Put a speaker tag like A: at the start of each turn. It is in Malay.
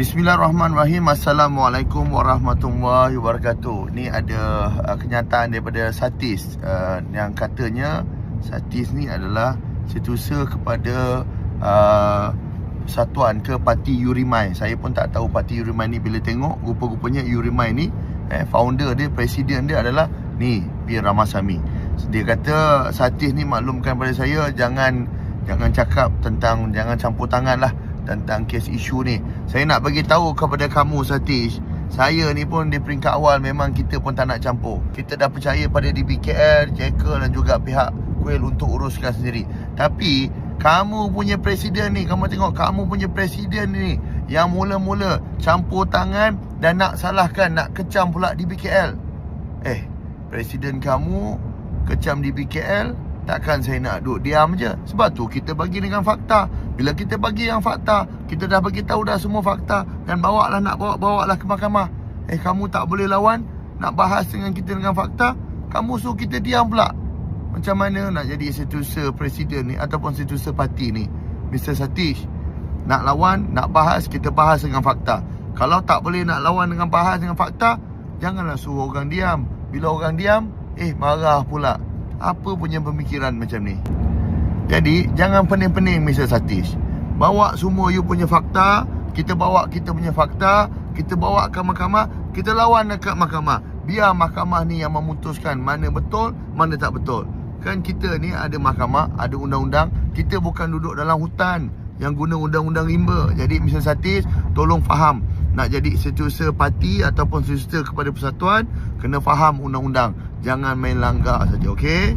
A: Bismillahirrahmanirrahim. Assalamualaikum warahmatullahi wabarakatuh. Ni ada uh, kenyataan daripada Satis. Uh, Yang katanya Satis ni adalah Setusa kepada uh, Satuan ke parti Yurimai. Saya pun tak tahu parti Yurimai ni bila tengok Rupa-rupanya Yurimai ni eh, Founder dia, presiden dia adalah Ni, P. Ramasamy. Dia kata Satis ni maklumkan pada saya Jangan Jangan cakap tentang Jangan campur tangan lah tentang kes isu ni. Saya nak bagi tahu kepada kamu Satish, saya ni pun di peringkat awal memang kita pun tak nak campur. Kita dah percaya pada DBKL, Jekyll dan juga pihak Kuil untuk uruskan sendiri. Tapi kamu punya presiden ni, kamu tengok kamu punya presiden ni yang mula-mula campur tangan dan nak salahkan, nak kecam pula DBKL. Eh, presiden kamu kecam DBKL, Takkan saya nak duduk diam je. Sebab tu kita bagi dengan fakta. Bila kita bagi yang fakta Kita dah bagi tahu dah semua fakta Dan bawa lah nak bawa-bawa lah ke mahkamah. Eh kamu tak boleh lawan Nak bahas dengan kita dengan fakta Kamu suruh kita diam pula. Macam mana nak jadi setusa presiden ni Ataupun setusa parti ni? Mr. Satish Nak lawan, nak bahas, kita bahas dengan fakta. Kalau tak boleh nak lawan dengan bahas dengan fakta Janganlah suruh orang diam. Bila orang diam Eh marah pula apa punya pemikiran macam ni? Jadi jangan pening-pening Mr. Satish. Bawa semua you punya fakta Kita bawa kita punya fakta Kita bawa ke mahkamah Kita lawan dekat mahkamah. Biar mahkamah ni yang memutuskan Mana betul, mana tak betul. Kan kita ni ada mahkamah Ada undang-undang. Kita bukan duduk dalam hutan Yang guna undang-undang rimba. Jadi Mr. Satish Tolong faham nak jadi setiausaha parti ataupun setiausaha kepada persatuan kena faham undang-undang. Jangan main langgar saja okey